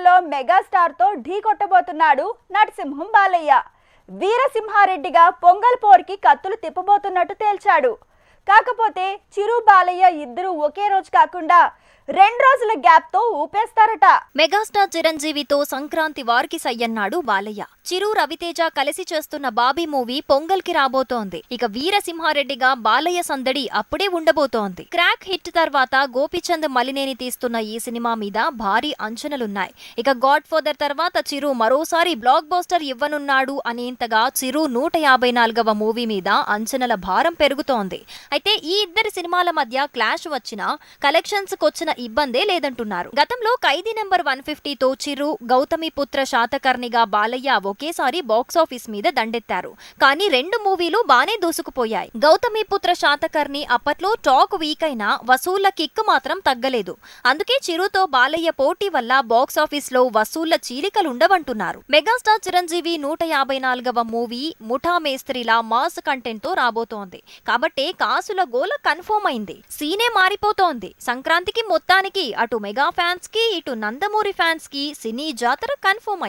సినిమాల్లో మెగాస్టార్తో ఢీ కొట్టబోతున్నాడు నరసింహం బాలయ్య. వీరసింహారెడ్డిగా పొంగల్ పోర్కి కత్తులు తిప్పబోతున్నట్టు తేల్చాడు. కాకపోతే చిరు బాలయ్య ఇద్దరు ఒకే రోజు కాకుండా రెండు రోజుల గ్యాప్తో ఊపేస్తారట. మెగాస్టార్ చిరంజీవితో సంక్రాంతి వారికి సయ్యన్నాడు బాలయ్య. చిరు రవితేజ కలిసి చేస్తున్న బాబీ మూవీ పొంగల్కి రాబోతోంది. ఇక వీరసింహారెడ్డిగా బాలయ్య సందడి అప్పుడే ఉండబోతోంది. క్రాక్ హిట్ తర్వాత గోపిచంద్ మలినేని తీస్తున్న ఈ సినిమా మీద భారీ అంచనలున్నాయి. ఇక గాడ్ ఫాదర్ తర్వాత చిరు మరోసారి బ్లాక్ బోస్టర్ ఇవ్వనున్నాడు అనేంతగా చిరు నూట యాభై నాలుగవ మూవీ మీద అంచనల భారం పెరుగుతోంది. అయితే ఈ ఇద్దరి సినిమాల మధ్య క్లాష్ వచ్చినా కలెక్షన్స్ కొచ్చిన ఇబ్బందే లేదంటున్నారు. గతంలో ఖైదీ నెంబర్ వన్ ఫిఫ్టీతో చిరు గౌతమి పుత్ర శాతకర్ణిగా బాలయ్య ఒకేసారి బాక్సాఫీస్ మీద దండెత్తారు. కానీ రెండు మూవీలు బానే దూసుకుపోయాయి. గౌతమి పుత్ర శాతకర్ణి అప్పట్లో టాక్ వీక్ అయినా వసూళ్ళ కిక్ మాత్రం తగ్గలేదు. అందుకే చిరుతో బాలయ్య పోటీ వల్ల బాక్సాఫీస్లో వసూళ్ళ చీలికలుండవంటున్నారు. మెగాస్టార్ చిరంజీవి నూట యాభై నాలుగవ మూవీ ముఠా మేస్త్రిలా మాస్ కంటెంట్తో రాబోతోంది. కాబట్టే కాసుల గోల కన్ఫర్మ్ అయింది. సీనే మారిపోతోంది. సంక్రాంతికి మొత్తానికి అటు మెగా ఫ్యాన్స్కి ఇటు నందమూరి ఫ్యాన్స్కి సినీ జాతర కన్ఫర్మ్ అయింది